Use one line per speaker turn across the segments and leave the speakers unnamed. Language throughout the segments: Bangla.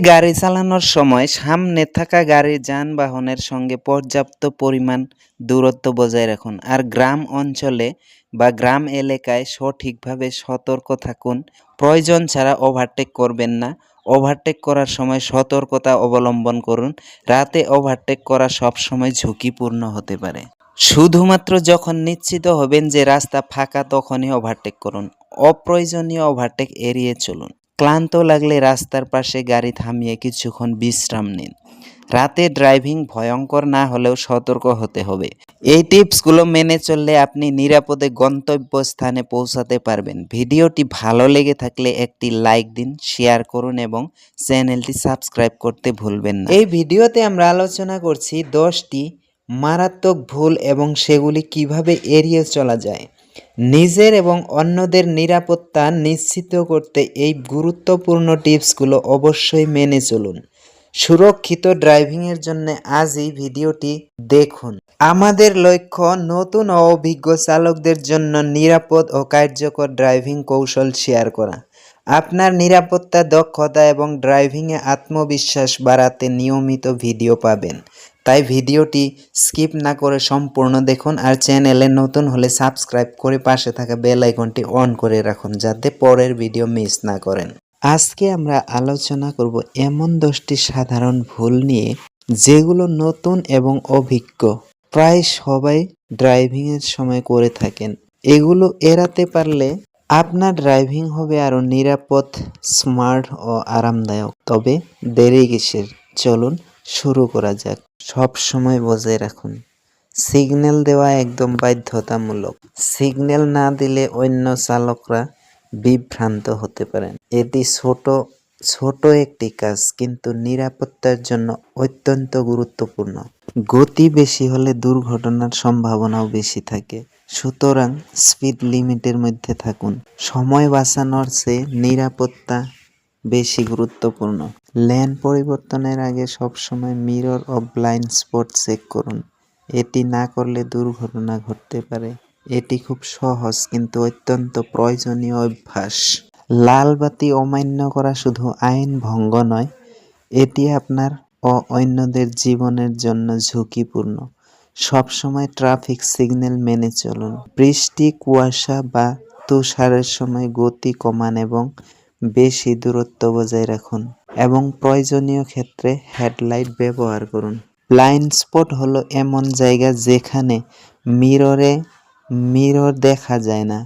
গাড়ি চালানোর সময় সামনে থাকা গাড়ির যানবাহনের সঙ্গে পর্যাপ্ত পরিমাণ দূরত্ব বজায় রাখুন। আর গ্রাম অঞ্চলে বা গ্রাম এলাকায় সঠিকভাবে সতর্ক থাকুন। প্রয়োজন ছাড়া ওভারটেক করবেন না। ওভারটেক করার সময় সতর্কতা অবলম্বন করুন। রাতে ওভারটেক করা সবসময় ঝুঁকিপূর্ণ হতে পারে। শুধুমাত্র যখন নিশ্চিত হবেন যে রাস্তা ফাঁকা, তখনই ওভারটেক করুন। অপ্রয়োজনীয় ওভারটেক এড়িয়ে চলুন। ক্লান্ত লাগলে রাস্তার পাশে গাড়ি থামিয়ে কিছুক্ষণ বিশ্রাম নিন। রাতে ড্রাইভিং ভয়ঙ্কর না হলেও সতর্ক হতে হবে। এই টিপসগুলো মেনে চললে আপনি নিরাপদে গন্তব্যস্থানে পৌঁছাতে পারবেন। ভিডিওটি ভালো লেগে থাকলে একটি লাইক দিন, শেয়ার করুন এবং চ্যানেলটি সাবস্ক্রাইব করতে ভুলবেন না। এই ভিডিওতে আমরা আলোচনা করছি দশটি মারাত্মক ভুল এবং সেগুলি কীভাবে এড়িয়ে চলা যায়। নিজের এবং অন্যদের নিরাপত্তা নিশ্চিত করতে এই গুরুত্বপূর্ণ টিপসগুলো অবশ্যই মেনে চলুন। সুরক্ষিত ড্রাইভিংয়ের জন্য আজই ভিডিওটি দেখুন। আমাদের লক্ষ্য নতুন ও অভিজ্ঞ চালকদের জন্য নিরাপদ ও কার্যকর ড্রাইভিং কৌশল শেয়ার করা। আপনার নিরাপত্তা, দক্ষতা এবং ড্রাইভিংয়ে আত্মবিশ্বাস বাড়াতে নিয়মিত ভিডিও পাবেন। তাই ভিডিওটি স্কিপ না করে সম্পূর্ণ দেখুন আর চ্যানেলে নতুন হলে সাবস্ক্রাইব করে পাশে থাকা বেল আইকনটি অন করে রাখুন যাতে পরের ভিডিও মিস না করেন। আজকে আমরা আলোচনা করব এমন দশটি সাধারণ ভুল নিয়ে যেগুলো নতুন এবং অভিজ্ঞ। প্রায় সবাই ড্রাইভিংয়ের সময় করে থাকেন। এগুলো এড়াতে পারলে আপনার ড্রাইভিং হবে আরও নিরাপদ, স্মার্ট ও আরামদায়ক। তবে দেরি কিসের? চলুন শুরু করা যাক। সব সময় বজায় রাখুন। সিগন্যাল দেওয়া একদম বাধ্যতামূলক। সিগন্যাল না দিলে অন্য চালকরা বিভ্রান্ত হতে পারেন। এটি ছোট ছোট একটি কাজ, কিন্তু নিরাপত্তার জন্য অত্যন্ত গুরুত্বপূর্ণ। গতি বেশি হলে দুর্ঘটনার সম্ভাবনাও বেশি থাকে। সুতরাং স্পিড লিমিটের মধ্যে থাকুন। সময় বাঁচানোর চেয়ে নিরাপত্তা বেশি গুরুত্বপূর্ণ। লেন পরিবর্তনের আগে সবসময় মিরর ও ব্লাইন্ড স্পট চেক করুন। এটি না করলে দুর্ঘটনা ঘটতে পারে। এটি খুব সহজ কিন্তু অত্যন্ত প্রয়োজনীয় অভ্যাস। লাল বাতি অমান্য করা শুধু আইন ভঙ্গ নয়, এটি আপনার ও অন্যদের জীবনের জন্য ঝুঁকিপূর্ণ। সবসময় ট্রাফিক সিগন্যাল মেনে চলুন। বৃষ্টি, কুয়াশা বা তুষারের সময় গতি কমান এবং বেশি দূরত্ব বজায় রাখুন এবং প্রয়োজনীয় ক্ষেত্রে হেডলাইট ব্যবহার করুন। ব্লাইন্ড স্পট হলো এমন জায়গা যেখানে মিররে মিরর দেখা যায় না।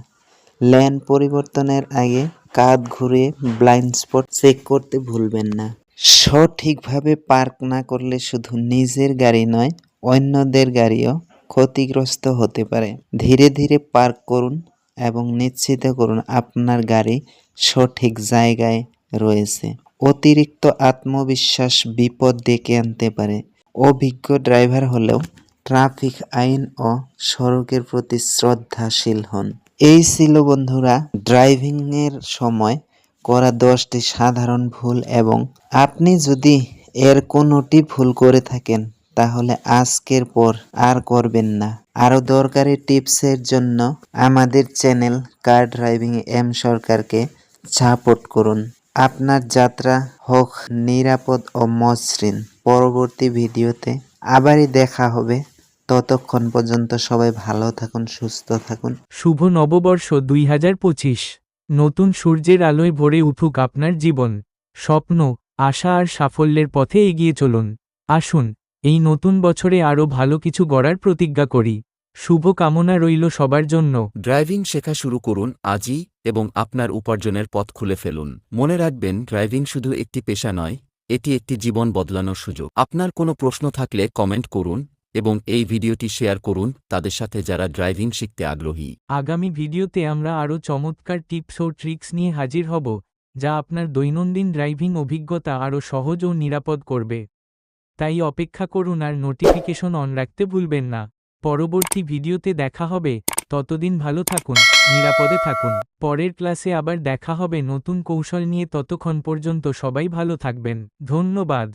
লেন পরিবর্তনের আগে কাঁধ ঘুরে ব্লাইন্ড স্পট চেক করতে ভুলবেন না। সঠিকভাবে পার্ক না করলে শুধু নিজের গাড়ি নয়, অন্যদের গাড়িও ক্ষতিগ্রস্ত হতে পারে। ধীরে ধীরে পার্ক করুন। এবং নিশ্চিত করুন আপনার গাড়ি সঠিক জায়গায় রয়েছে। অতিরিক্ত আত্মবিশ্বাস বিপদ ডেকে আনতে পারে। অভিজ্ঞ ড্রাইভার হলেও ট্রাফিক আইন ও সড়কের প্রতি শ্রদ্ধাশীল হন। এই ছিল বন্ধুরা, ড্রাইভিংয়ের সময় করা দশটি সাধারণ ভুল এবং আপনি যদি এর কোনোটি ভুল করে থাকেন তাহলে আজকের পর আর করবেন না। আরও দরকারি টিপসের জন্য আমাদের চ্যানেল কার ড্রাইভিং এম সরকারকে সাপোর্ট করুন। আপনার যাত্রা হোক নিরাপদ ও মসৃণ। পরবর্তী ভিডিওতে আবারই দেখা হবে। ততক্ষণ পর্যন্ত সবাই ভালো থাকুন, সুস্থ থাকুন।
শুভ নববর্ষ দুই হাজার পঁচিশ। নতুন সূর্যের আলোয় ভরে উঠুক আপনার জীবন। স্বপ্ন, আশা আর সাফল্যের পথে এগিয়ে চলুন। আসুন এই নতুন বছরে আরও ভালো কিছু গড়ার প্রতিজ্ঞা করি। শুভ কামনা রইল সবার জন্য।
ড্রাইভিং শেখা শুরু করুন আজই এবং আপনার উপার্জনের পথ খুলে ফেলুন। মনে রাখবেন ড্রাইভিং শুধু একটি পেশা নয় এটি একটি জীবন বদলানোর সুযোগ। আপনার কোনো প্রশ্ন থাকলে কমেন্ট করুন এবং এই ভিডিওটি শেয়ার করুন তাদের সাথে যারা ড্রাইভিং শিখতে আগ্রহী।
আগামী ভিডিওতে আমরা আরও চমৎকার টিপস ও ট্রিক্স নিয়ে হাজির হব যা আপনার দৈনন্দিন ড্রাইভিং অভিজ্ঞতা আরও সহজ ও নিরাপদ করবে। তাই অপেক্ষা করুন আর নোটিফিকেশন অন রাখতে ভুলবেন না। পরবর্তী ভিডিওতে দেখা হবে। ততদিন ভালো থাকুন, নিরাপদে থাকুন। পরের ক্লাসে আবার দেখা হবে নতুন কৌশল নিয়ে ততক্ষণ পর্যন্ত সবাই ভালো থাকবেন। ধন্যবাদ।